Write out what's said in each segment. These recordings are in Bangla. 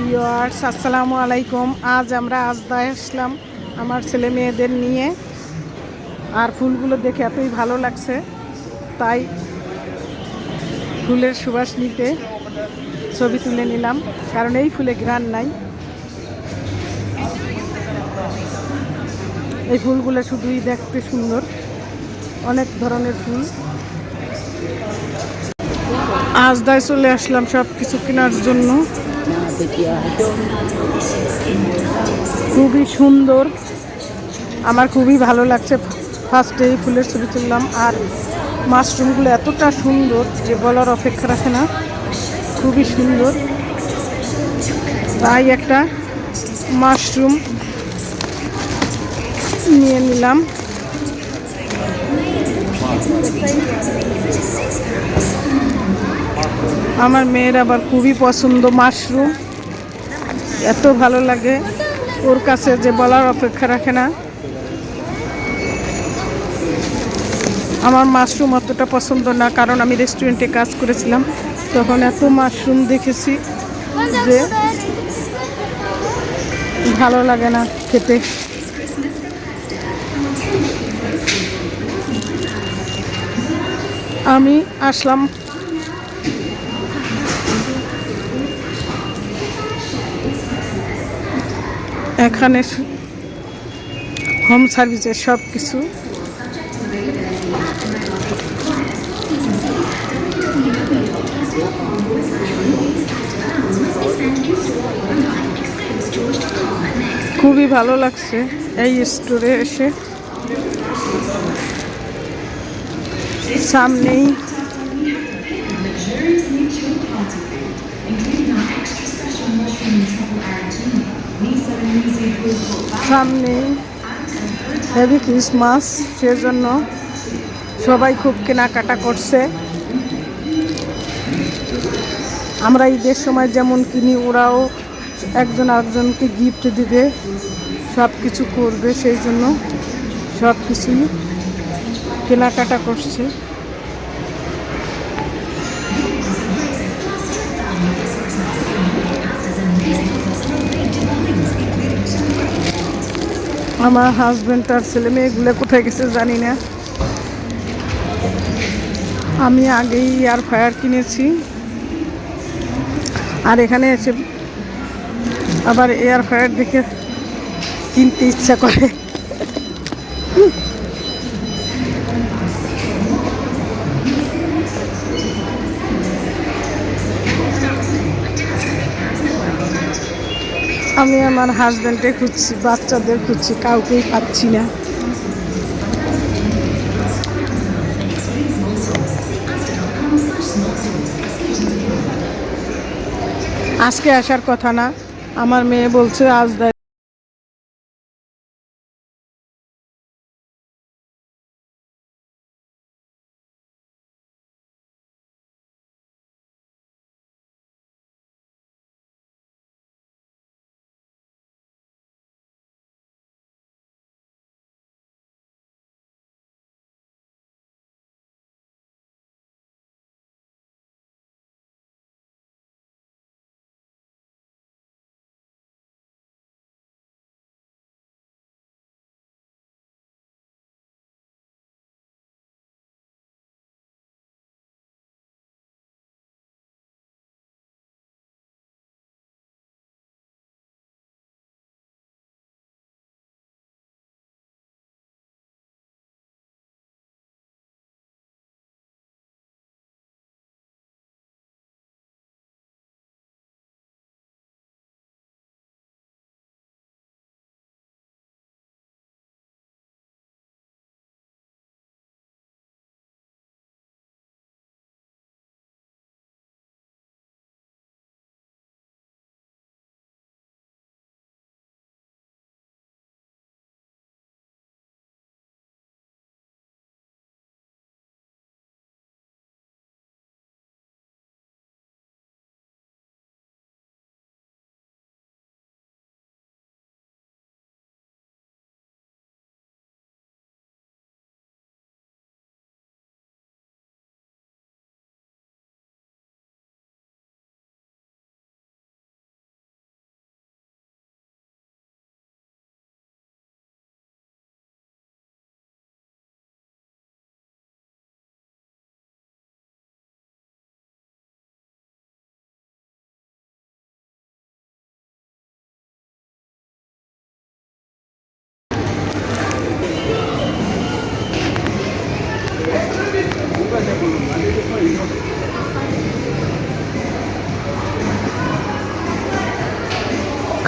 ভিওয়ার্স আসসালামু আলাইকুম। আজ আমরা আজদায় আসলাম আমার ছেলে মেয়েদের নিয়ে। আর ফুলগুলো দেখে এতই ভালো লাগছে। তাই ফুলের সুবাস নিতে ছবি তুলে নিলাম, কারণ এই ফুলে গ্রান নাই। এই ফুলগুলো শুধুই দেখতে সুন্দর, অনেক ধরনের ফুল। আজদায় চলে আসলাম সব কিছু কেনার জন্য। খুবই সুন্দর। আমার খুবই ভালো লাগছে। ফার্স্টে ফুলের ছবি তুললাম। আর মাশরুমগুলো এতটা সুন্দর যে বলার অপেক্ষা রাখে না। খুবই সুন্দর। তাই একটা মাশরুম নিয়ে নিলাম। আমার মেয়ের আবার খুবই পছন্দ মাশরুম। এত ভালো লাগে ওর কাছে যে বলার অপেক্ষা রাখে না। আমার মাশরুম অতটা পছন্দ না, কারণ আমি রেস্টুরেন্টে কাজ করেছিলাম। তখন এত মাশরুম দেখেছি যে ভালো লাগে না খেতে। আমি আসলাম এখানে হোম সার্ভিসের সব কিছু। খুবই ভালো লাগছে এই স্টোরে এসে। সামনেই সামনেই হেভি ক্রিসমাস সেজন্য সবাই খুব কেনাকাটা করছে। আমরা ঈদের সময় যেমন কিনি, ওরাও একজন আরেকজনকে গিফট দিবে সব কিছু করবে সেই জন্য সব কিছুই কেনাকাটা করছে। আমার হাজব্যান্ড আর ছেলে মেয়েগুলো কোথায় গেছে জানি না। আমি আগেই এয়ার ফায়ার কিনেছি। আর এখানে এসে আবার এয়ার ফায়ার দেখে কিনতে ইচ্ছা করে। আমি আমার হাজব্যান্ডে খুঁজছি, বাচ্চাদের খুঁজছি, কাউকেই পাচ্ছি না। আজকে আসার কথা না, আমার মেয়ে বলছে, আজ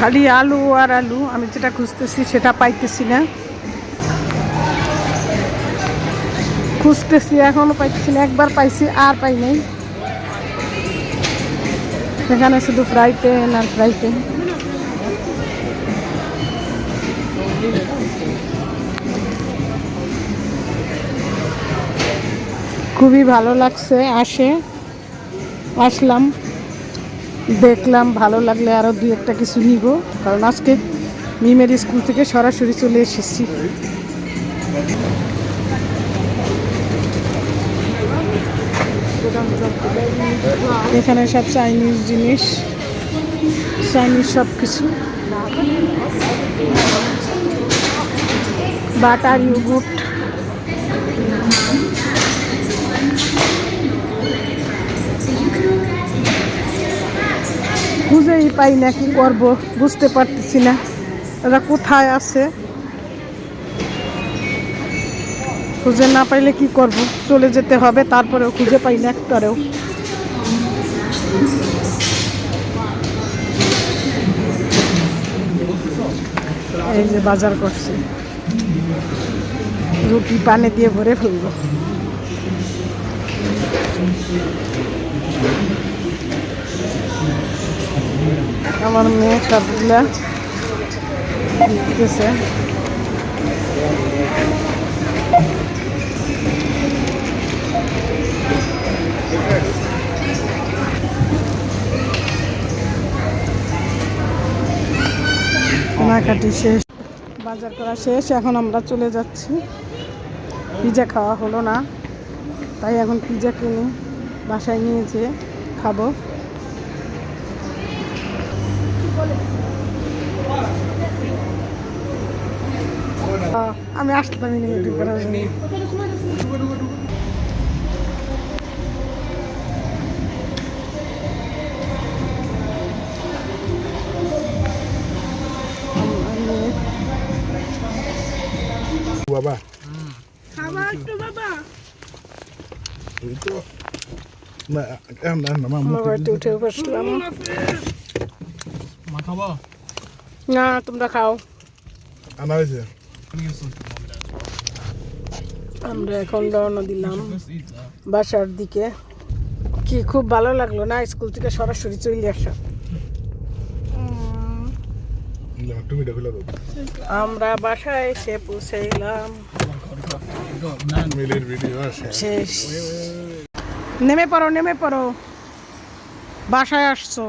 খালি আলু আর আলু, আমি যেটা খুঁজতেছি সেটা পাইতেছি না। খুঁজতেছি, এখনও পাইতেছি না, একবার পাইছি, আর পাই নাই। সেখানে শুধু ফ্রাই প্যান আর ফ্রাই প্যান খুবই ভালো লাগছে, আসে, আসলাম। দেখলাম, ভালো লাগলে আরও দুই একটা কিছু নিব, কারণ আজকে মিমের স্কুল থেকে সরাসরি চলে এসেছি। এখানে সব চাইনিজ জিনিস, চাইনিজ সব কিছু। বাটার ইউগুট খুঁজেই পাই না কি করব, বুঝতে পারতেছি না। এরা কোথায় আছে? খুঁজে না পাইলে কি করব? চলে যেতে হবে, তারপরেও খুঁজে পাই না একটারেও। এই যে বাজার করছে। রুটি পানে দিয়ে ভরে ফেলব। আমার মেয়ে সবগুলা কেনাকাটি শেষ, বাজার করা শেষ, এখন আমরা চলে যাচ্ছি। পিজা খাওয়া হলো না, তাই এখন পিজা কিনে বাসায় নিয়ে যেয়ে খাব। আমি আসতাম ইউটিউব করার জন্য বাবা খাবার একটু বাবা এই তো না না না মামু আমার উঠে বসলাম মা খাব না তোমরা খাও আনা হয়েছে আমরা এখন রওনা দিলাম বাসার দিকে। কি খুব ভালো লাগল না স্কুল থেকে সরাসরি চলে আসা? আমরা বাসায় এসে পৌঁছে গেলাম মিলের ভিডিও আছে শেষ। নেমে পড়ো নেমে পড়ো। বাসায় আসছো।